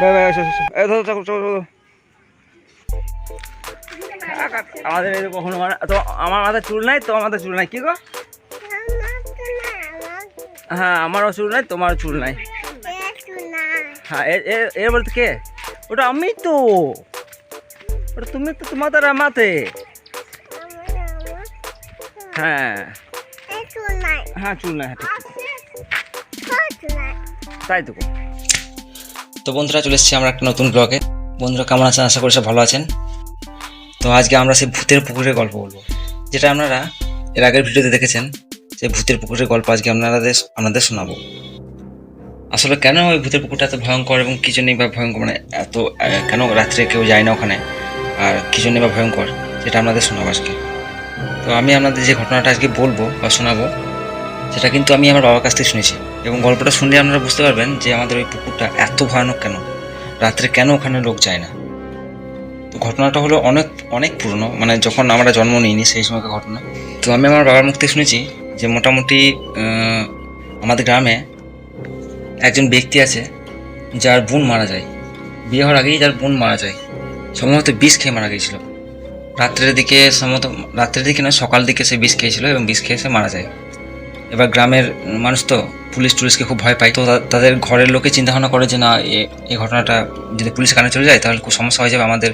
বে বে এসো এসো এই, ধরো চলো চলো। আমাদের এই কখনো মানে তো আমার মাথায় চুল নাই তো মাথায় চুল নাই। কি গো? হ্যাঁ আমারও চুল নাই, তোমারও চুল নাই। হ্যাঁ এর বলতে কে? ওটা আমি তো। ওটা তুমি তো তোমাদের আমাতে। হ্যাঁ। হ্যাঁ চুল নাই হ্যাঁ ঠিক। তাই তো। তো বন্ধুরা চলে এসেছি আমরা একটা নতুন ব্লগে বন্ধুরা কেমন আছেন? আশা করি সব ভালো আছেন। তো আজকে আমরা সেই ভূতের পুকুরের গল্প বলব। যেটা আপনারা এর আগের ভিডিওতে দেখেছেন, সেই ভূতের পুকুরের গল্প আজকে আপনাদের আপনাদের শোনাবো। আসলে কেন ওই ভূতের পুকুরটা এত ভয়ঙ্কর এবং কি জন্যই বা ভয়ঙ্কর? মানে এত কেন রাত্রে কেউ যায় না ওখানে? আর কি জন্যই বা ভয়ঙ্কর? সেটা আপনাদের শোনাবো আজকে। তো আমি আপনাদের যে ঘটনাটা আজকে বলব বা শোনাবো, সেটা কিন্তু আমি আমার বাবার কাছ থেকে শুনেছি। এবং গল্পটা শুনলে আপনারা বুঝতে পারবেন যে আমাদের ওই পুকুরটা এত ভয়ানক কেন? রাত্রে কেন ওখানে লোক যায় না? তো ঘটনাটা হলো অনেক অনেক পুরনো মানে যখন আমরা জন্ম নিইনি সেই সময়কার ঘটনা। তো আমি আমার বাবার মুখ থেকে শুনেছি যে মোটামুটি আমাদের গ্রামে একজন ব্যক্তি আছে যার বোন মারা যায়। বিয়ে হওয়ার আগেই যার বোন মারা যায়। সম্ভবত বিষ খেয়ে মারা গিয়েছিল। রাত্রের দিকে সম্ভবত, রাত্রের দিকে না সকাল দিকে সে বিষ খেয়েছিল এবং বিষ খেয়ে সে মারা যায়। এবার গ্রামের মানুষ তো পুলিশ টুলিশকে খুব ভয় পায়। তো তাদের ঘরের লোকে চিন্তা ভাবনা করে যে না এই ঘটনাটা যদি পুলিশ কানে চলে যায় তাহলে খুব সমস্যা হয়ে যাবে আমাদের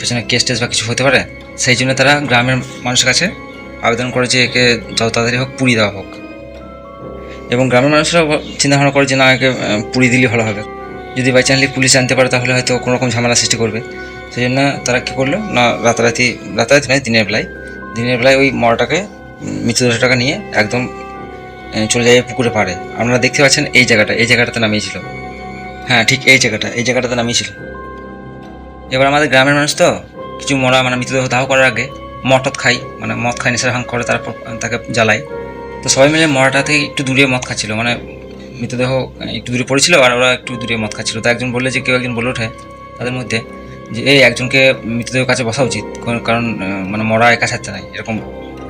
পেছনে কেস টেস বা কিছু হতে পারে। সেই জন্য তারা গ্রামের মানুষের কাছে আবেদন করে যে একে যত তাড়াতাড়ি হোক পুড়ি দেওয়া হোক। এবং গ্রামের মানুষরা চিন্তা ভাবনা করে যে না একে আহ, পুড়ি দিলেই ভালো হবে। যদি বাই চান্সলি পুলিশ জানতে পারে তাহলে হয়তো কোনো রকম ঝামেলা সৃষ্টি করবে। সেই জন্য তারা কী করল না রাতারাতি রাতারাতি নয় দিনের বেলায়। দিনের বেলায় ওই মরাটাকে মৃতদেহটাকে নিয়ে একদম চলে যায় পুকুরে পাড়ে। আপনারা দেখতে পাচ্ছেন এই জায়গাটা, এই জায়গাটাতে নামিয়েছিল। হ্যাঁ ঠিক এই জায়গাটা, এই জায়গাটাতে নামিয়েছিল। এবার আমাদের গ্রামের মানুষ তো, কিছু মরা মানে মৃতদেহ দাহ করার আগে মটত খাই মানে মদ খাই নেশা ভাঙ করে, তারপর তাকে জ্বালায়। তো সবাই মিলে মরাটা থেকে একটু দূরে মদ খাচ্ছিল মানে মৃতদেহ একটু দূরে পড়েছিল আর ওরা একটু দূরে মদ খাচ্ছিল। তো একজন বললে যে, কেউ একজন বলে ওঠে তাদের মধ্যে যে, এই একজনকে মৃতদেহ কাছে বসা উচিত, কারণ মানে মরা একা ছাড়তে নাই। এরকম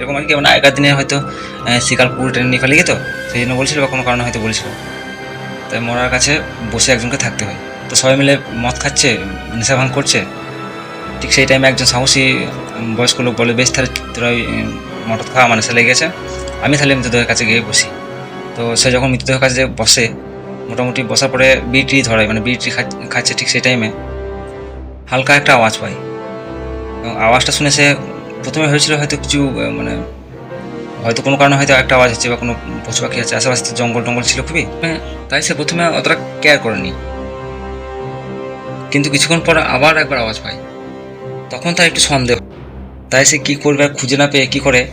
এরকম আর কি। মানে আগেকার দিনে হয়তো আহ, শিকার পুকুর ট্রেনে নিয়ে ফেলে গেতো সেই জন্য বলছিল বা কোনো কারণে হয়তো বলছিল। তাই মরার কাছে বসে একজনকে থাকতে হয়। তো সবাই মিলে মদ খাচ্ছে নেশা ভাঙ করছে। ঠিক সেই টাইমে একজন সাহসী বয়স্ক লোক বলে বেশ তাহলে তোরা ওই, মটর খাওয়া মানে সে লেগেছে আমি তাহলে মৃতদেহের কাছে গিয়ে বসি। তো সে যখন মৃতদেহের কাছে বসে মোটামুটি বসার পরে বিটি ধরে মানে বিটি খাচ্ছে ঠিক সেই টাইমে হালকা একটা আওয়াজ পাই এবং আওয়াজটা শুনে সে প্রথমে হয়েছিল হয়তো কিছু মানে হয়তো কোনো কারণে হয়তো একটা আওয়াজ হচ্ছে বা কোনো পশু পাখি আছে আশেপাশে তো জঙ্গল টঙ্গল ছিল খুবই। হ্যাঁ, তাই সে প্রথমে অতটা কেয়ার করেনি। কিন্তু কিছুক্ষণ পর আবার একবার আওয়াজ পায়। তখন তার একটু সন্দেহ। তাই সে কী করবে আর খুঁজে না পেয়ে কী করে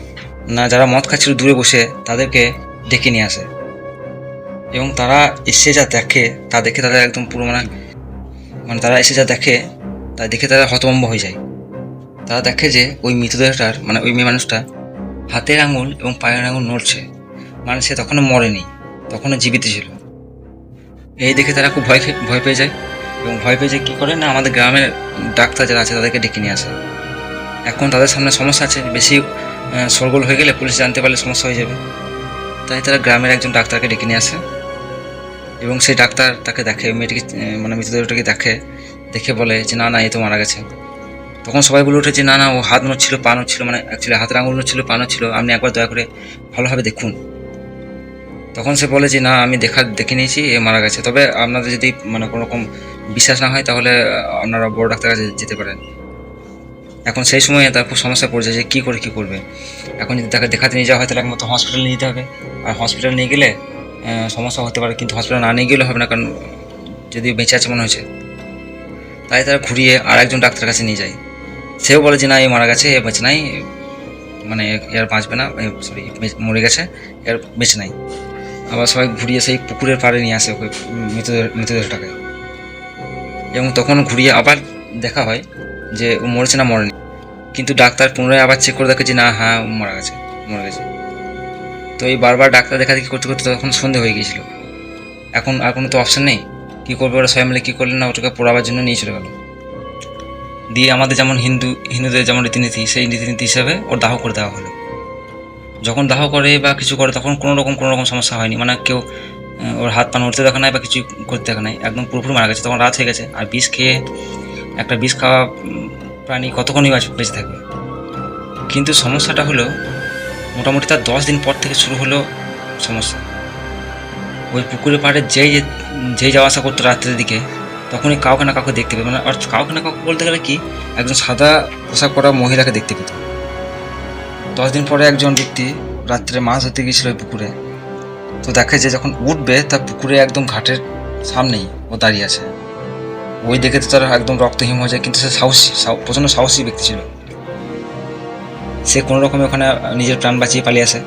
না যারা মদ খাচ্ছিল দূরে বসে তাদেরকে ডেকে নিয়ে আসে। এবং তারা এসে যা দেখে তা দেখে তাদের একদম পুরো মানে মানে তারা এসে যা দেখে তা দেখে তারা হতভম্ব হয়ে যায়। তারা দেখে যে ওই মৃতদেহটার মানে ওই মেয়ে মানুষটা হাতের আঙুল এবং পায়ের আঙুল নড়ছে। মানে সে তখনও মরেনি, তখনও জীবিত ছিল। এই দেখে তারা খুব ভয় ভয় পেয়ে যায় এবং ভয় পেয়ে যায় কী করে না আমাদের গ্রামের ডাক্তার যারা আছে তাদেরকে ডেকে নিয়ে আসে। এখন তাদের সামনে সমস্যা আছে, বেশি সরগোল হয়ে গেলে পুলিশ জানতে পারলে সমস্যা হয়ে যাবে। তাই তারা গ্রামের একজন ডাক্তারকে ডেকে নিয়ে আসে এবং সেই ডাক্তার তাকে দেখে, মেয়েটিকে মানে মৃতদেহটাকে দেখে দেখে বলে যে, না না, এ তো মারা গেছে। তখন সবাই বলে উঠেছে, না না, ও হাত নড়ছিল পা নড়ছিল মানে অ্যাকচুয়ালি হাতের আঙুল নড়ছিল পা নড়ছিল আপনি একবার দয়া করে ভালোভাবে দেখুন। তখন সে বলে যে, না, আমি দেখা, দেখে নিয়েছি, এ মারা গেছে। তবে আপনাদের যদি মানে কোনো রকম বিশ্বাস না হয়, তাহলে আপনারা বড় ডাক্তার কাছে যেতে পারেন। এখন সেই সময় তার খুব সমস্যা পড়ছে যে, কী করে কী করবে? এখন যদি তাকে দেখাতে নিয়ে যাওয়া হয়, তাহলে একমাত্র হসপিটাল নিয়ে যেতে হবে। আর হসপিটাল নিয়ে গেলে সমস্যা হতে পারে, কিন্তু হসপিটাল না নিয়ে গেলে হবে না, কারণ যদি বেঁচে আছে মনে হয়েছে। তাই তারা ঘুরিয়ে আর একজন ডাক্তার কাছে নিয়ে যায়। সেও বলে যে, না, এ মারা গেছে, এ বেঁচে নাই। মানে এ- এ আর বাঁচবে না সরি মরে গেছে এর বেঁচে নাই। আবার সবাই ঘুরিয়ে সেই পুকুরের পাড়ে নিয়ে আসে ওকে মৃতদেহ মৃতদেহটাকে এবং তখন ঘুরিয়ে আবার দেখা হয় যে, ও মরেছে না মরেনি। কিন্তু ডাক্তার পুনরায় আবার চেক করে দেখে যে, না হ্যাঁ মারা গেছে, মরে গেছে। তো এই বারবার ডাক্তার দেখা দেখি করতে করতে তখন সন্ধে হয়ে গিয়েছিল। এখন আর কোনো তো অপশন নেই। কী করবে ওরা সবাই মিলে কী করলেন না, ওটাকে পড়াবার জন্য নিয়ে চলে গেল। দিয়ে আমাদের যেমন হিন্দু, হিন্দুদের যেমন রীতিনীতি, সেই রীতিনীতি হিসাবে ওর দাহ করে দেওয়া হলো। যখন দাহ করে বা কিছু করে তখন কোনো রকম কোনো রকম সমস্যা হয়নি। মানে কেউ ওর হাত পা নড়তে দেখা নাই বা কিছু করতে দেখা নাই। একদম পুরোপুরি মারা গেছে। তখন রাত হয়ে গেছে। আর বিষ খেয়ে একটা বিষ খাওয়া প্রাণী কতক্ষণই বাঁচ- থাকবে? কিন্তু সমস্যাটা হলো, মোটামুটি তার দশ দিন পর থেকে শুরু হলো সমস্যা। ওই পুকুরের পাড়ে যেই যেই যাওয়া আসা করতো রাত্রের দিকে তখনই কাউকে না কাউকে দেখতে পেত। মানে আর কাউকে না কাউকে বলতে গেলে কি, একজন সাদা পোশাক পরা মহিলাকে দেখতে পেত। দশ দিন পরে একজন ব্যক্তি রাত্রে মাছ ধরতে গিয়েছিল ওই পুকুরে। তো দেখে যে যখন উঠবে তার পুকুরে একদম ঘাটের সামনেই ও দাঁড়িয়ে আছে। ওই দেখে তো তার একদম রক্তহীন হয়ে যায়, কিন্তু সে সাহসী, সাহ- প্রচণ্ড সাহসী ব্যক্তি ছিল। সে কোনো রকমে ওখানে নিজের প্রাণ বাঁচিয়ে পালিয়ে আসে।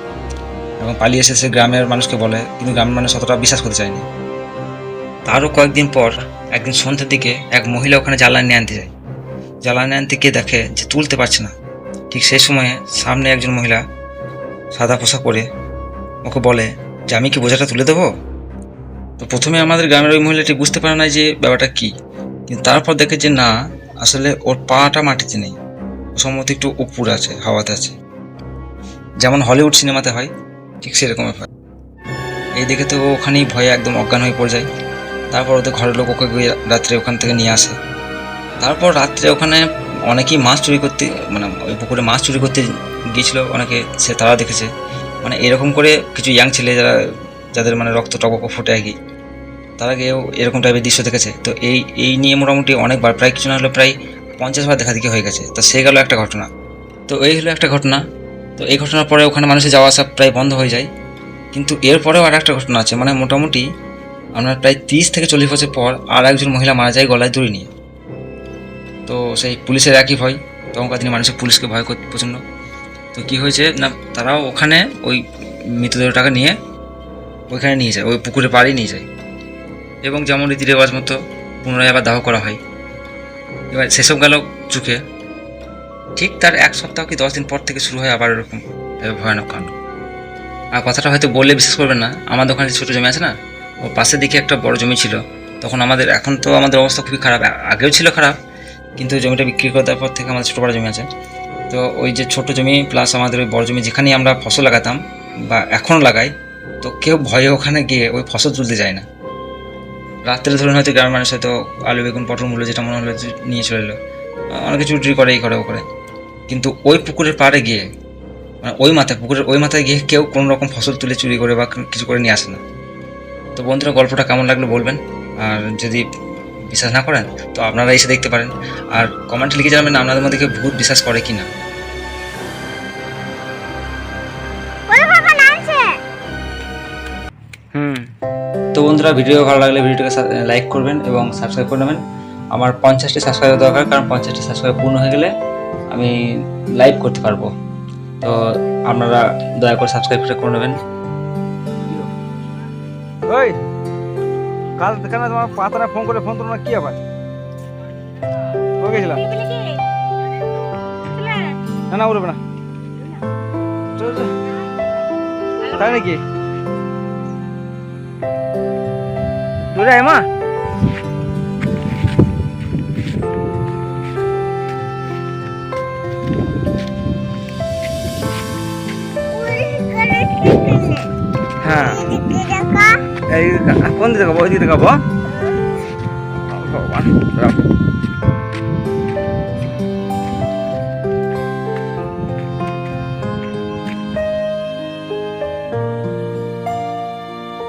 এবং পালিয়ে এসে সে গ্রামের মানুষকে বলে, কিন্তু গ্রামের মানুষ অতটা বিশ্বাস করতে চায়নি। তারও কয়েকদিন পর একদিন সন্ধ্যের দিকে এক মহিলা ওখানে জ্বালানি আনতে যায়। জ্বালানি আনতে গিয়ে দেখে যে তুলতে পারছে না। ঠিক সেই সময়ে সামনে একজন মহিলা সাদা পোশাক পরে ওকে বলে, যে আমি কি বোঝাটা তুলে দেবো? তো প্রথমে আমাদের গ্রামের ওই মহিলাটি বুঝতে পারে না যে ব্যাপারটা কি। কিন্তু তারপর দেখে যে না, আসলে ওর পাটা মাটিতে নেই। ও সম্ভবত একটু উপর আছে, হাওয়াতে আছে। যেমন হলিউড সিনেমাতে হয়, ঠিক সেরকম ব্যাপার। এই দেখে তো ওখানেই ভয়ে একদম অজ্ঞান হয়ে পড়ে যায়। তারপর ওদের ঘরের লোক ওকে রাত্রে ওখান থেকে নিয়ে আসে। তারপর রাত্রে ওখানে অনেকেই মাছ চুরি করতে মানে ওই পুকুরে মাছ চুরি করতে গিয়েছিল, অনেকে সে তারা দেখেছে। মানে এরকম করে কিছু ইয়াং ছেলে যারা, যাদের মানে রক্ত টকক ফুটে আর কি, তারা গিয়েও এরকম টাইপের দৃশ্য দেখেছে। তো এই এই নিয়ে মোটামুটি অনেকবার, প্রায় কিছু না হলে প্রায় পঞ্চাশ বার দেখা দেখি হয়ে গেছে। তো সে গেল একটা ঘটনা। তো এই হলো একটা ঘটনা। তো এই ঘটনার পরে ওখানে মানুষের যাওয়া আসা প্রায় বন্ধ হয়ে যায়। কিন্তু এরপরেও আর একটা ঘটনা আছে। মানে মোটামুটি আপনার প্রায় তিরিশ থেকে চল্লিশ বছর পর আর একজন মহিলা মারা যায় গলায় দড়ি নিয়ে। তো সেই পুলিশের একই ভয়, তখনকার দিনে মানুষের পুলিশকে ভয় করতে প্রচণ্ড। তো কী হয়েছে না, তারাও ওখানে ওই মৃতদেহটাকে নিয়ে ওইখানে নিয়ে যায়, ওই পুকুরে পাড়েই নিয়ে যায়। এবং যেমন রীতি রেওয়াজ মতো পুনরায় আবার দাহ করা হয়। এবার সেসব গেল চোখে। ঠিক তার এক সপ্তাহ কি দশ দিন পর থেকে শুরু হয় আবার এরকম ভয়ানক কাণ্ড। আর কথাটা হয়তো বললে বিশ্বাস করবেন না, আমাদের ওখানে ছোটো জমি আছে না ওর পাশের দিকে একটা বড় জমি ছিল। তখন আমাদের, এখন তো আমাদের অবস্থা খুবই খারাপ। আগেও ছিল খারাপ, কিন্তু জমিটা বিক্রি করে দেওয়ার পর থেকে আমাদের ছোটো বড় জমি আছে। তো ওই যে ছোটো জমি প্লাস আমাদের ওই বড় জমি, যেখানেই আমরা ফসল লাগাতাম বা এখনও লাগাই, তো কেউ ভয়ে ওখানে গিয়ে ওই ফসল তুলতে যায় না। রাত্রে ধরুন হয়তো গ্রামের মানুষ হয়তো আলু, বেগুন, পটল মূল্য যেটা মনে হলো নিয়ে চলে এলো। অনেকে চুরি করে, এই করে, ও করে। কিন্তু ওই পুকুরের পাড়ে গিয়ে মানে ওই মাথায়, পুকুরের ওই মাথায় গিয়ে কেউ কোনো রকম ফসল তুলে চুরি করে বা কিছু করে নিয়ে আসে না। তো বন্ধুরা গল্পটা কেমন লাগল বলবেন? আর যদি বিশ্বাস না করেন তো আপনারা এসে দেখতে পারেন। আর কমেন্টে লিখে জানাবেন আপনাদের মধ্যে কেউ ভূত বিশ্বাস করে কি না হুম। তো বন্ধুরা ভিডিও ভালো লাগলে ভিডিওটাকে লাইক করবেন এবং সাবস্ক্রাইব করে নেবেন। আমার পঞ্চাশটি সাবস্ক্রাইব দরকার কারণ পঞ্চাশটি সাবস্ক্রাইব পূর্ণ হয়ে গেলে আমি লাইভ করতে পারব। তো আপনারা দয়া করে সাবস্ক্রাইবটা করে নেবেন। ওই, কাল কেন তোমার পাতারা ফোন করে ফোন না, কি আবার ও গেছিলাম না না, উড়বে না। তাই নাকি? দূরে আয় কোন দিকে দেখাবো ওই দিকে দেখাবো ভগবান